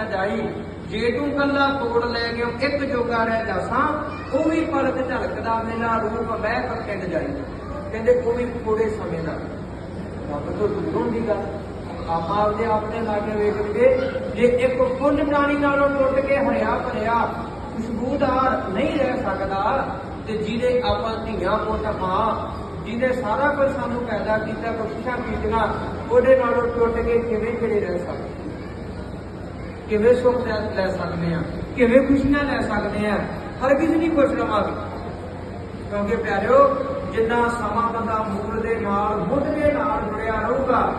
ਨਾ ਜਾਈ। ਜੇ ਤੂੰ ਕੱਲਾ ਤੋੜ ਲੈ ਗਿਓ ਇੱਕ ਜੋਗਾ ਰਹਿ ਜਾਸਾਂ ਉਹ ਵੀ ਪਲਕ ਝਲਕਦਾ ਮੇਲਾ ਰੂਪ ਮੈਂ ਪਕਿੰਡ ਜਾਈ। ਕਹਿੰਦੇ ਉਹ ਵੀ ਥੋੜੇ ਸਮੇਂ ਦਾ। ਰੱਬ ਤੋਂ ਦੂਰੋਂ ਦੀ ਗੱਲ। ਆਪਾਂ ਆਪਦੇ ਆਪਣੇ ਲਾਗੇ ਵੇਖ ਲਈਏ, ਜੇ ਇੱਕ ਫੁੱਲ ਟਾਣੀ ਨਾਲੋਂ ਟੁੱਟ ਕੇ ਹਰਿਆ ਭਰਿਆ, ਖੁਸ਼ਬੂਦਾਰ ਨਹੀਂ ਰਹਿ ਸਕਦਾ, ਤੇ ਜਿਹਦੇ ਆਪਾਂ ਧੀਆਂ ਪੁੱਤ ਮਾਂ ਜਿਹਨੇ ਸਾਰਾ ਕੁਝ ਸਾਨੂੰ ਪੈਦਾ ਕੀਤਾ ਬਖਸ਼ਿਸ਼ਾਂ ਕੀਤੀਆਂ, ਉਹਦੇ ਨਾਲੋਂ ਟੁੱਟ ਕੇ ਕਿਵੇਂ ਕਿਹੜੇ ਰਹਿ ਸਕਦੇ? ਕਿਵੇਂ ਸੁੱਖ ਲੈ ਲੈ ਸਕਦੇ ਆ ਕਿਵੇਂ ਖੁਸ਼ੀਆਂ ਲੈ ਸਕਦੇ ਆ ਹਰ ਕਿਸੇ ਨਹੀਂ ਖੁਸ਼ ਰਵਾਂਗੇ। ਕਿਉਂਕਿ ਪਿਆਰਿਓ ਜਿੰਨਾ ਸਮਾਂ ਬੰਦਾ ਮੂਲ ਦੇ ਨਾਲ ਮੁੱਢ ਦੇ ਨਾਲ ਜੁੜਿਆ ਰਹੂਗਾ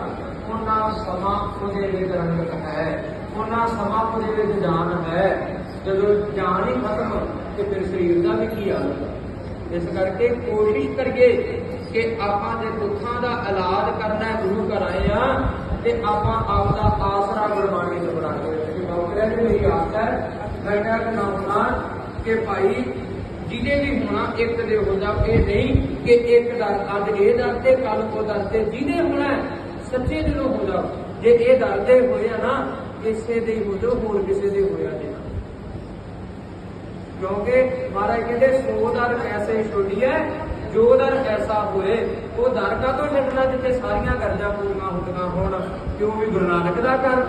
ਉਹਨਾਂ ਸਮਾਂ ਉਹਦੇ ਵਿੱਚ ਰੰਗਤ ਹੈ। ਉਹਨਾਂ ਸਮਾਂ ਉਹਦੇ ਵਿੱਚ ਜਾਨ ਹੈ। ਜਦੋਂ ਜਾਨ ਹੀ ਖਤਮ ਤੇ ਫਿਰ ਸਰੀਰ ਦਾ ਵੀ ਕੀ ਹਾਲ ਇਸ ਕਰਕੇ ਕੋਸ਼ਿਸ਼ ਕਰੀਏ ਕਿ ਆਪਾਂ ਦੇ ਦੁੱਖਾਂ ਦਾ ਇਲਾਜ ਕਰਨਾ ਹੈ, ਗੁਰੂ ਘਰ ਆਏ ਆ ਤੇ ਆਪਾਂ ਆਪ ਦਾ ਆਸਰਾ ਗੁਰਬਾਣੀ ਤੋਂ ਬਣਾ ਕੇ ਰੱਖੀਏ ਨੌਕਰਾਂ ਦੀ ਮੇਰੀ ਆਸ ਹੈ। ਮੈਂ ਕਹਿੰਦਾ ਕਿ ਭਾਈ ਜਿਹਨੇ ਵੀ ਹੋਣਾ ਇੱਕ ਦੇ ਹੋ ਜਾ, ਇਹ ਨਹੀਂ ਕਿ ਇੱਕ ਦਾ ਅੱਜ ਇਹ ਦਰ ਕੱਲ ਉਹ ਦਰ ਤੇ ਹੋਣਾ ਸੱਚੇ ਦਿਲੋਂ ਹੋ ਜਾ ਜੇ ਇਹ ਦਰਦੇ ਹੋਇਆ ਨਾ ਇਸੇ ਦੇ ਹੋ ਜਾ ਹੋਰ ਕਿਸੇ ਦੇ ਹੋਇਆ ਨਹੀਂ ਕਿਉਂਕਿ ਮਹਾਰਾਜ ਕਹਿੰਦੇ, ਸੋ ਦਰ ਐਸੇ ਛੋਟੀ ਹੈ, ਜੋ ਦਰ ਐਸਾ ਹੋਏ, ਉਹ ਦਰ ਕਾ ਤੋਂ ਛੱਡਣਾ, ਜਿੱਥੇ ਸਾਰੀਆਂ ਕਰਜ਼ਾਂ ਪੂਰੀਆਂ ਹੁੰਦੀਆਂ ਹੋਣ, ਕਿਉਂ ਵੀ ਗੁਰੂ ਨਾਨਕ ਦਾ ਕਰ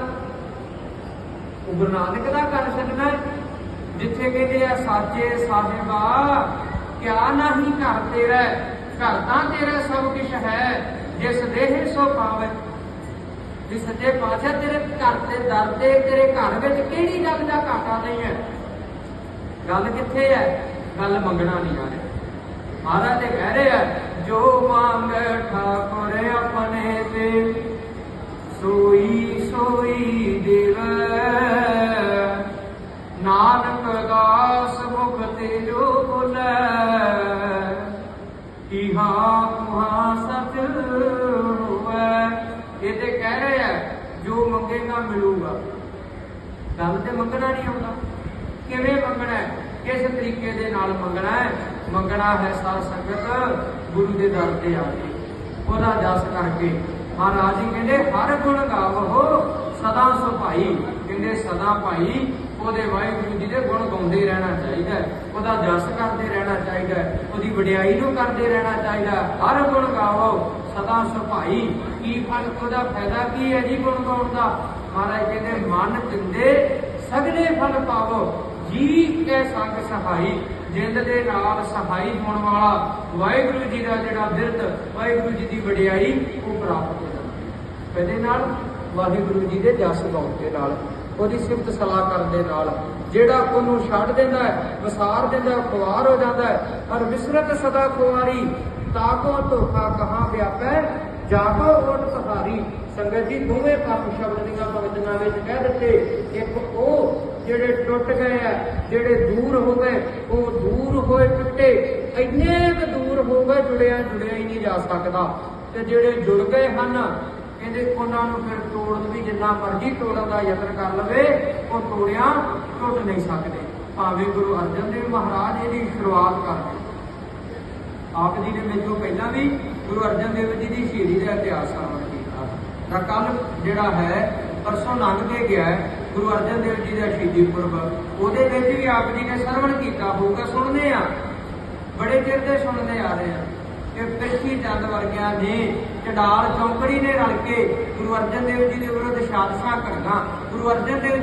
ਗੁਰੂ ਨਾਨਕ ਦਾ ਕਰ ਛੱਡਣਾ ਜਿੱਥੇ ਕਹਿੰਦੇ ਆ, ਸਾਚੇ ਸਾਹਿਬਾ ਕਿਆ ਨਹੀਂ ਘਰ ਤੇਰਾ ਘਰ ਤਾਂ ਤੇਰਾ ਸਭ ਕੁਝ ਹੈ। ਜਿਸ ਦੇਹ ਸੋ ਪਾਵੇ। ਵੀ ਸੱਚੇ ਪਾਤਸ਼ਾਹ ਤੇਰੇ ਘਰ ਤੇ ਦਰ ਤੇ, ਤੇਰੇ ਘਰ ਵਿੱਚ ਕਿਹੜੀ ਗੱਲ ਦਾ ਘਾਟਾ ਨਹੀਂ ਹੈ? ਗੱਲ ਕਿੱਥੇ ਹੈ? ਗੱਲ ਮੰਗਣਾ ਨਹੀਂ ਆ ਰਿਹਾ। ਮਹਾਰਾਜ ਤੇ ਕਹਿ ਰਹੇ ਆ, ਜੋ ਮੰਗ ਠਾਕੁਰ ਆਪਣੇ ਤੇ, ਸੋਈ ਸੋਈ ਦੇ ਇਹਾ ਤੁਹਾ ਸਚ ਹੋਵੇ ਇਹ ਤੇ ਕਹਿ ਰਹੇ ਆ, ਜੋ ਮੰਗੇਗਾ ਮਿਲੂਗਾ। ਗੱਲ ਤੇ ਮੰਗਣਾ ਨਹੀਂ ਆਉਂਦਾ। ਕਿਵੇਂ ਮੰਗਣਾ ਹੈ? ਕਿਸ ਤਰੀਕੇ ਦੇ ਨਾਲ ਮੰਗਣਾ ਹੈ? ਮੰਗਣਾ ਹੈ ਸਾਧ ਸੰਗਤ ਗੁਰੂ ਦੇ ਦਰ ਤੇ ਆ ਕੇ। ਉਹਦਾ ਜਸ ਕਰਕੇ। ਮਹਾਰਾਜ ਜੀ ਕਹਿੰਦੇ, ਹਰ ਗੁਣ ਗਾਵੋ। ਸਦਾ ਸੁਭਾਈ, ਕਹਿੰਦੇ ਸਦਾ ਭਾਈ, ਉਹਦੇ ਵਾਹਿਗੁਰੂ ਜੀ ਦੇ ਗੁਣ ਗਾਉਂਦੇ ਰਹਿਣਾ ਚਾਹੀਦਾ ਉਹਦਾ ਜਸ ਕਰਦੇ ਰਹਿਣਾ ਚਾਹੀਦਾ ਉਹਦੀ ਵਡਿਆਈ ਨੂੰ ਕਰਦੇ ਰਹਿਣਾ ਚਾਹੀਦਾ ਹਰ ਗੁਣ ਗਾਵੋ, ਸਦਾ ਸੁਭਾਈ, ਕੀ ਫਲ, ਉਹਦਾ ਫਾਇਦਾ ਕੀ ਹੈ ਜੀ ਗੁਣ ਗਾਉਣ ਦਾ? ਮਹਾਰਾਜ ਕਹਿੰਦੇ, ਮਨ ਚਿੰਦੇ ਸਗਲੇ ਫਲ ਪਾਵੋ ਜੀ ਕੇ ਸੰਗ ਸਹਾਈ, ਜਿੰਦ ਦੇ ਨਾਲ ਸਹਾਈ ਹੋਣ ਵਾਲਾ ਵਾਹਿਗੁਰੂ ਜੀ ਦਾ ਜਿਹੜਾ ਬਿਰਧ, ਵਾਹਿਗੁਰੂ ਜੀ ਦੀ ਵਡਿਆਈ, ਉਹ ਪ੍ਰਾਪਤ ਹੋ ਜਾਂਦੀ ਹੈ। ਇਹਦੇ ਨਾਲ ਵਾਹਿਗੁਰੂ ਜੀ ਦੇ ਜਸ ਗਾਉਣ ਦੇ ਨਾਲ, ਉਹਦੀ ਸਿਫਤ ਸਲਾਹ ਕਰਨ ਦੇ ਨਾਲ, ਜਿਹੜਾ ਉਹਨੂੰ ਛੱਡ ਦਿੰਦਾ ਹੈ, ਵਸਾਰ ਦਿੰਦਾ ਖੁਆਰ ਹੋ ਜਾਂਦਾ ਹੈ ਔਰ ਵਿਸਰਤ ਸਦਾ ਖੁਆਰੀ ਤਾਕੋ ਧੋਖਾ ਕਹਾਂ ਵਿਆਪੈ? ਜਾਗੋ ਓਟ ਸਹਾਰੀ। ਸੰਗਤ ਜੀ, ਦੋਵੇਂ ਪੱਖ ਸ਼ਬਦ ਦੀਆਂ ਪੰਕਤੀਆਂ ਵਿੱਚ ਕਹਿ ਦਿੱਤੇ, ਇੱਕ ਉਹ ਜਿਹੜੇ ਟੁੱਟ ਗਏ ਆ ਜਿਹੜੇ ਦੂਰ ਹੋ ਗਏ, ਉਹ ਦੂਰ ਹੋਏ ਟੁੱਟੇ, ਇੰਨੇ ਕੁ ਦੂਰ ਹੋ ਗਏ, ਜੁੜਿਆ ਜੁੜਿਆ ਹੀ ਨਹੀਂ ਜਾ ਸਕਦਾ। ਤੇ ਜਿਹੜੇ ਜੁੜ ਗਏ ਹਨ ਕਹਿੰਦੇ ਉਹਨਾਂ ਨੂੰ ਫਿਰ ਤੋੜਨ ਵੀ ਜਿੰਨਾ ਮਰਜ਼ੀ ਤੋੜਨ ਦਾ ਯਤਨ ਕਰ ਲਵੇ, ਉਹ ਤੋੜਿਆ ਟੁੱਟ ਨਹੀਂ ਸਕਦੇ। ਭਾਵੇਂ ਗੁਰੂ ਅਰਜਨ ਦੇਵ ਮਹਾਰਾਜ ਇਹਦੀ ਸ਼ੁਰੂਆਤ ਕਰਦੇ। ਆਪ ਜੀ ਨੇ ਮੈਨੂੰ ਪਹਿਲਾਂ ਵੀ ਗੁਰੂ ਅਰਜਨ ਦੇਵ ਜੀ ਦੀ ਸ਼ਹੀਦੀ ਦਾ ਇਤਿਹਾਸ ਸਾਹਮਣੇ ਕੀਤਾ। ਤਾਂ ਕੱਲ ਜਿਹੜਾ ਹੈ, ਪਰਸੋਂ ਲੰਘ ਕੇ ਗਿਆ ਗੁਰੂ ਅਰਜਨ ਦੇਵ ਜੀ ਦਾ ਸ਼ਹੀਦੀ ਪੁਰਬ। ਉਹਦੇ ਵਿੱਚ ਵੀ ਆਪ ਜੀ ਨੇ ਸਰਵਣ ਕੀਤਾ, ਹੋਊਗਾ ਸੁਣਦੇ ਆ ਬੜੇ ਚਿਰ ਦੇ ਸੁਣਦੇ ਆ ਰਹੇ ਆ ਕਿ ਪ੍ਰਿਥੀ ਚੰਦ ਵਰਗਿਆਂ ਨੇ ਚਡਾਲ ਚੌਂਕੜੀ ਨੇ ਰਲ ਕੇ ਗੁਰੂ ਅਰਜਨ ਦੇਵ ਜੀ ਦੇ ਵਿਰੁੱਧ ਸਾਜ਼ਿਸ਼ਾਂ ਕਰਨਾ ਗੁਰੂ ਅਰਜਨ ਦੇਵ ਜੀ